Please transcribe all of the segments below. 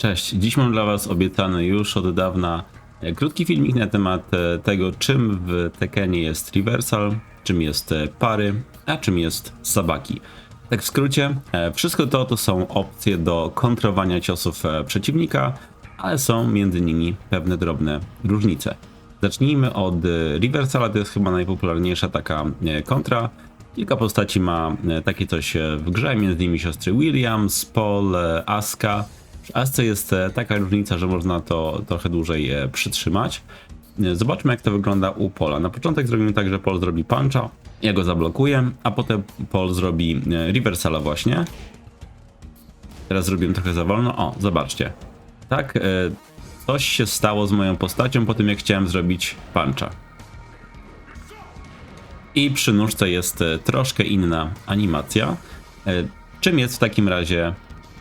Cześć, dziś mam dla Was obiecany już od dawna e, krótki filmik na temat e, tego, czym w Tekenie jest reversal, czym jest e, pary, a czym jest sabaki. Tak w skrócie, wszystko to to są opcje do kontrowania ciosów przeciwnika, ale są między nimi pewne drobne różnice. Zacznijmy od reversala, to jest chyba najpopularniejsza taka kontra. Kilka postaci ma takie coś w grze, między innymi siostry Williams, Paul, Aska. Asce jest taka różnica, że można to trochę dłużej e, przytrzymać. E, Zobaczmy jak to wygląda u Pola. Na początek zrobimy tak, że Paul zrobi puncha, ja go zablokuję, a potem Paul zrobi e, reversala właśnie. Teraz zrobiłem trochę za wolno. O, zobaczcie. Tak, coś się stało z moją postacią po tym jak chciałem zrobić puncha. I przy nóżce jest troszkę inna animacja. Czym jest w takim razie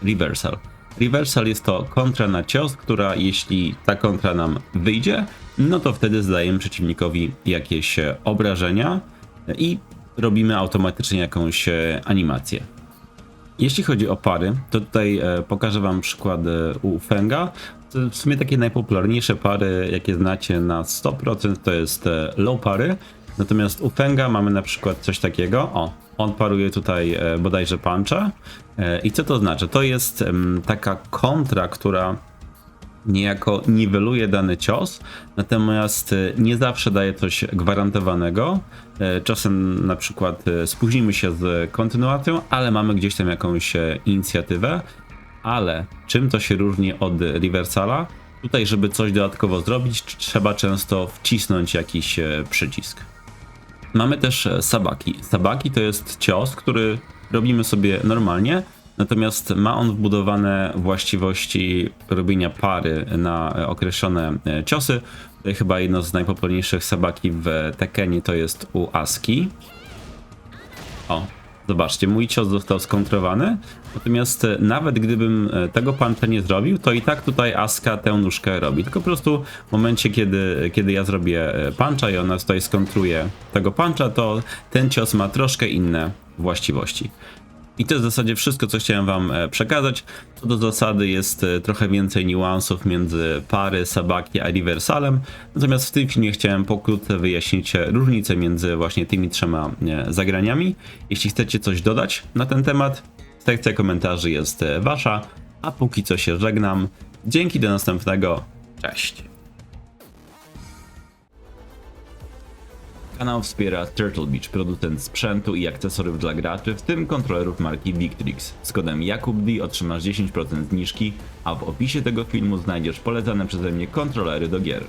reversal? Reversal jest to kontra na cios, która jeśli ta kontra nam wyjdzie, no to wtedy zadajemy przeciwnikowi jakieś obrażenia i robimy automatycznie jakąś animację. Jeśli chodzi o pary, to tutaj e, pokażę Wam przykład e, u Fenga. W sumie takie najpopularniejsze pary, jakie znacie na 100% to jest e, low pary. Natomiast u Fenga mamy na przykład coś takiego. O, on paruje tutaj e, bodajże puncha. E, I co to znaczy? To jest em, taka kontra, która niejako niweluje dany cios, natomiast e, nie zawsze daje coś gwarantowanego. E, Czasem na przykład e, spóźnimy się z kontynuacją, ale mamy gdzieś tam jakąś inicjatywę. Ale czym to się różni od reversala? Tutaj, żeby coś dodatkowo zrobić, trzeba często wcisnąć jakiś przycisk. Mamy też e, sabaki. Sabaki to jest cios, który robimy sobie normalnie, natomiast ma on wbudowane właściwości robienia pary na e, określone e, ciosy. Chyba jedno z najpopularniejszych sabaki w Tekenie to jest u Aski. O, zobaczcie, mój cios został skontrowany, natomiast e, nawet gdybym e, tego puncha nie zrobił, to i tak tutaj Aska tę nóżkę robi. Tylko po prostu w momencie, kiedy, kiedy ja zrobię e, puncha i ona tutaj skontruje tego puncha, to ten cios ma troszkę inne właściwości. I to jest w zasadzie wszystko, co chciałem wam e, przekazać. Co do zasady jest e, trochę więcej niuansów między pary, sabaki a reversalem. Natomiast w tym filmie chciałem pokrótce wyjaśnić e, różnicę między właśnie tymi trzema zagraniami. Jeśli chcecie coś dodać na ten temat, sekcja komentarzy jest wasza. A póki co się żegnam. Dzięki do następnego. Cześć. Kanał wspiera Turtle Beach, producent sprzętu i akcesoriów dla graczy, w tym kontrolerów marki Victrix. Z kodem JAKUBD otrzymasz 10% zniżki, a w opisie tego filmu znajdziesz polecane przeze mnie kontrolery do gier.